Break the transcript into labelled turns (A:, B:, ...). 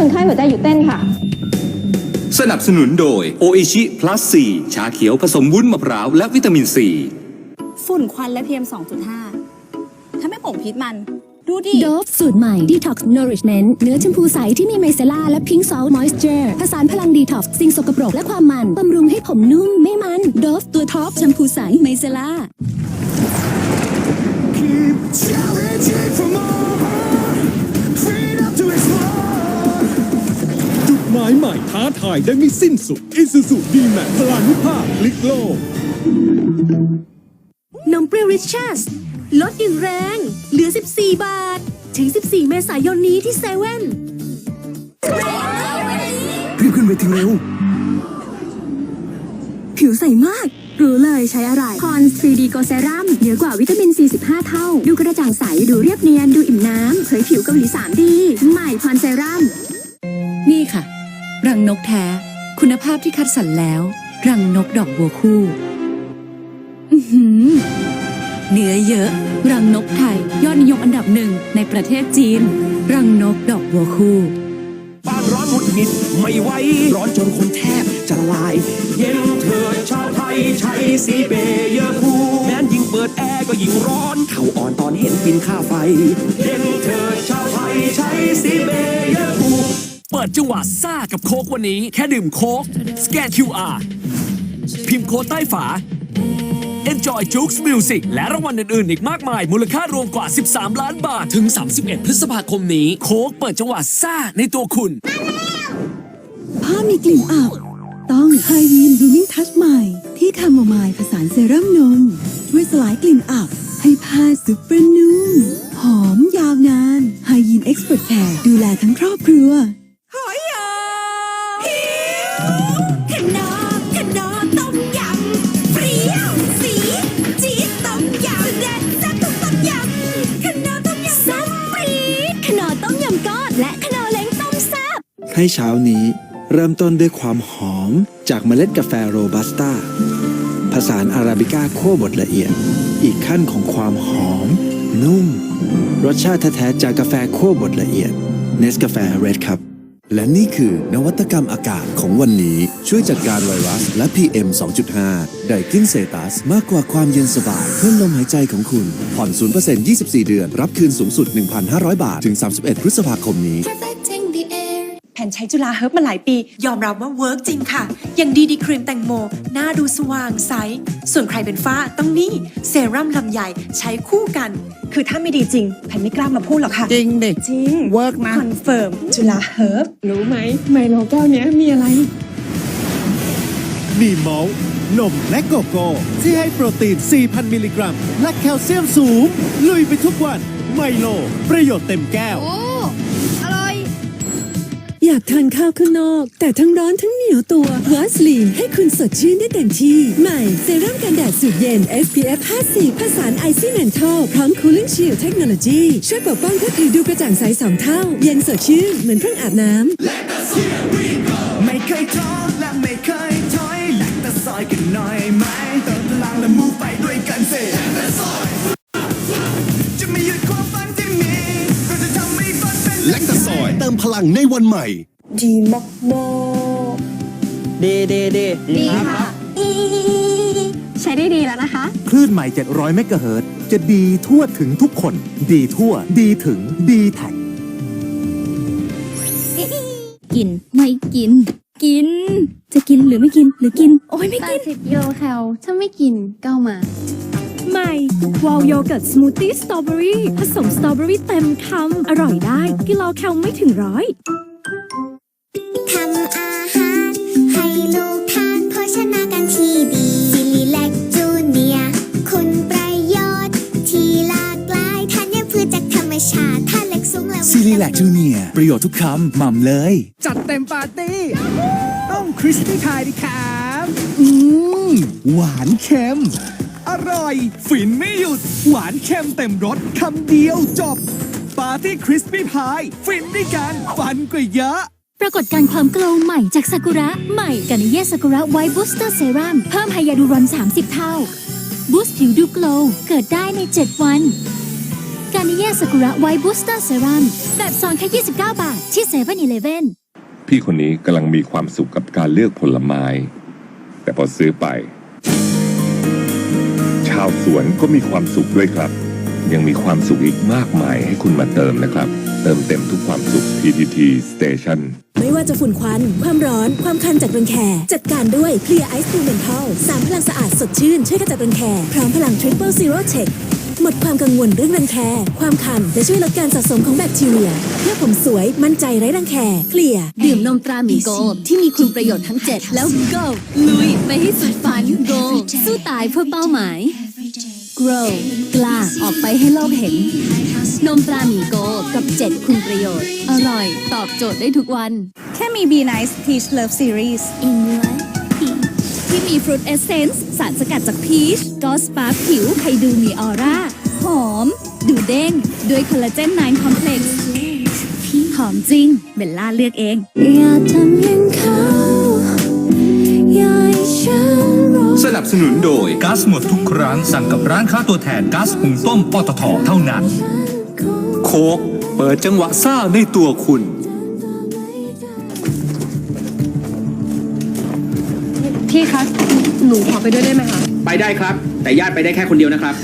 A: คนไข้หัวใจหยุดเต้นค่ะ
B: สนับสนุนโดยโออิชิ plus 4ชาเขียวผสมวุ้นมะพร้าวและวิตามินซี
C: ฝุ่นควันและ PM 2.5 ถ้าไม่ป่งพิษมัน ดูดิ
D: โดฟสูตรใหม่ Detox Nourishment เนื้อชมพูใสที่มีไมเซล่าและ Pink Salt Moisture ผสานพลัง Detox สิ่งสกปรกและความมัน บำรุงให้ผมนุ่มไม่มัน โดฟตัวท็อปแชมพูใสไมเซล่า
E: Keep challenging for more.
F: หมายใหม่ท้าทายได้ไม่สิ้นสุด Isuzu D-Max พลานุภาพพลิกโลก
D: นมเปรี้ยวริชช s สลดอย่างแรง เหลือ 14 บาท ถึง 14 เมษายนนี้ที่เซเว่น
E: รีบขึ้นเวทีเร็ว
D: ผิวใสมาก รู้เลยใช้อะไรพอน 3D Go Serum เหนือกว่าวิตามิน 45 เท่า ดูกระจ่างใส ดูเรียบเนียน ดูอิ่มน้ำเผยผิวเกาหลี 3D ใหม่พอนเซรั่ม
G: นี่ค่ะ รังนกแท้ คุณภาพที่คัดสรรแล้ว รังนกดอกบัวคู่อื้อหือเนื้อเยอะ รังนกไทย ยอดนิยมอันดับหนึ่งในประเทศจีน รังนกดอกบัวคู่
E: บ้านร้อนหงุดหงิดไม่ไหวร้อนจนคนแทบจะละลาย เย็นเถิดชาวไทยใช้สีเบเยอร์คูแม้นยิ่งเปิดแอร์ก็ยิ่งร้อนเข่าอ่อนตอนเห็นบินค่าไฟ เย็นเถิดชาวไทยใช้สีเบเยอร์
H: ปิดจังหวะซ่ากับโค้กวันนี้ แค่ดื่มโค้กสแกน QR พิมพ์โค้ดใต้ฝา Enjoy Jukes Music และรางวัลอื่นๆ อีกมากมาย มูลค่ารวมกว่า 13 ล้านบาท ถึง 31 พฤษภาคมนี้ โค้กเปิดจังหวะซ่าในตัวคุณ
I: ผ้ามีกลิ่นอับ ต้องไฮยีน Blooming Touch ใหม่ ที่คาโมไมล์ผสานเซรั่มนม ช่วยสลายกลิ่นอับ ให้ผ้าซุปเปอร์นุ่ม หอมยาวนานไฮยีน Expert Care ดูแลทั้งครอบครัว
J: ให้เช้านี้เริ่มต้นด้วยความหอมจากเมล็ดกาแฟโรบัสต้าผสานอาราบิก้าคั่วบดละเอียด อีกขั้นของความหอม นุ่ม รสชาติแท้ๆจากกาแฟคั่วบดละเอียดเนสกาแฟเรดครับ
K: และนี่คือนวัตกรรมอากาศของวันนี้ ช่วยจัดการไวรัสและ PM 2.5 ไดกินเซตัสมากกว่าความเย็นสบาย เพื่อลมหายใจของคุณ ผ่อน 0% 24 เดือน รับคืนสูงสุด 1,500 บาท ถึง 31 พฤษภาคมนี้
L: ใช้จุฬาเฮิร์บมาหลายปี ยอมรับว่าเวิร์กจริงค่ะ อย่างดีดีครีมแตงโม หน้าดูสว่างใส ส่วนใครเป็นฝ้าต้องนี่เซรั่มลำใหญ่ใช้คู่กัน คือถ้าไม่ดีจริงแผ่นไม่กล้ามาพูดหรอกค่ะ
M: จริงดิ
L: จริง
M: เวิร์กนะ
L: คอนเฟิร์มจุฬาเฮิร์บ
A: รู้ไหมไมโลแก้วเนี้ยมีอะไร
F: มีมอลต์นมและโกโก้ที่ให้โปรตีน 4,000 มิลลิกรัม และแคลเซียมสูง ลุยไปทุกวันไมโล ประโยชน์เต็มแก้ว
I: อยากทานข้าวข้างนอก แต่ทั้งร้อนทั้งเหนียวตัววาสลีนให้คุณสดชื่นได้เต็มที่ ใหม่เซรั่มกันแดดสูตรเย็น SPF 50 ผสานไอซี่เมนทอลพร้อมคูลิ่งชิลเทคโนโลยีช่วยปกป้องทั้งผิวดูกระจ่างใสสองเท่า เย็นสดชื่นเหมือนเพิ่งอาบน้ำ
E: ไม่เคยท้อ
K: อยเติมพลังในวันใหม่
L: ดีมากโบ
M: เดเดเด
A: ดีค่ะใช้ได้ดีแล้วนะคะ
F: คลื่นใหม่ 700 เมกะเฮิรตซ์จะดีทั่วถึงทุกคน ดีทั่ว ดีถึง ดีแท็ก
D: กิน ไม่กิน กิน จะกินหรือไม่กินหรือกิน โอ้ยไม่กิน
A: 80โยแคลถ้าไม่กินก็เอามา
D: ใหม่วอลโยเกิร์ตสมูทตี้สตรอเบอรี่ผสมสตรอเบอรี่เต็มคำ อร่อยได้กิโลแคลไม่ถึงร้อย
N: ทำอาหาร ให้ลูกทานโภชนาการที่ดีซิลิแลกจูเนียร์คุณประโยชน์ ที่หลากหลายธัญพืชจากธรรมชาติท่านเล็กสูงและ
E: ซีรีแลกจูเนียประโยชน์ทุกคำหม่ำเลย
M: จัดเต็มปาร์ตี้ ต้องคริสปี้พายดิครับ
E: อืมหวานเค็ม อร่อยฟินไม่หยุด หวานเค็มเต็มรสคำเดียวจบ ปาร์ตี้คริสปี้พาย ฟินด้วยกันฟันกว่าเยอะ
D: ปรากฏการณ์ความโกลว์ใหม่จากซากุระ ใหม่กานิเย่ซากุระไวท์บูสเตอร์เซรั่มเพิ่มไฮยาลูรอน 30 เท่า บูสต์ผิวดูโกลว์เกิดได้ใน 7 วันการนิเย่สกุระไวบูสเตอร์เซรั่มแบบซองแค่ 29 บาท ที่เซเว่นอีเลฟเว่น
O: พี่คนนี้กำลังมีความสุขกับการเลือกผลไม้ แต่พอซื้อไปชาวสวนก็มีความสุขด้วยครับ ยังมีความสุขอีกมากมายให้คุณมาเติมนะครับ เติมเต็มทุกความสุข PTT Station
P: ไม่ว่าจะฝุ่นควัน ความร้อน ความคันจากรังแค จัดการด้วยเคลียร์ไอซ์ u ูเมนทัลสามพลังสะอาดสดชื่น ช่วยขจัดรังแค พร้อมพลัง Triple Zero Check หมดความกังวลเรื่องรังแค ความคัน และช่วยลดการสะสมของแบคทีเรีย เพื่อผมสวยมั่นใจไร้รังแค เคลียร์
G: ดื่มนมตราหมีโก ที่มีคุณประโยชน์ทั้ง 7 แล้ว go ลุยไปให้สุดฝัน go สู้ตายเพื่อเป้าหมาย grow กล้าออกไปให้โลกเห็น นมตราหมีโกกับ 7 คุณประโยชน์ อร่อย ตอบโจทย์ได้ทุกวัน
C: แค่มี Be Nice Peach Love Series
G: ที่มีฟรุตเอเซนส์สารสกัดจากพีชก็สปาร์คผิวให้ดูมีออร่า หอม ดูเด้ง ด้วยคอลลาเจน9คอมเพล็กซ์หอมจริง เบลล่าเลือกเอง
D: อย่าทำอย่างเขาอย่าให้ฉันรอ
B: ส นับสนุนโดยก๊าซหมดทุกครั้งสั่งกับร้านค้าตัวแทนก๊าซหุงต้มปตทเท่านั้น โคกเปิดจังหวะซ่าในตัวคุณ
Q: พี่คะ หนูขอไปด้วยได้ไหมคะ
R: ไปได้ครับ แต่ญาติไปได้แค่คนเดียวนะครับ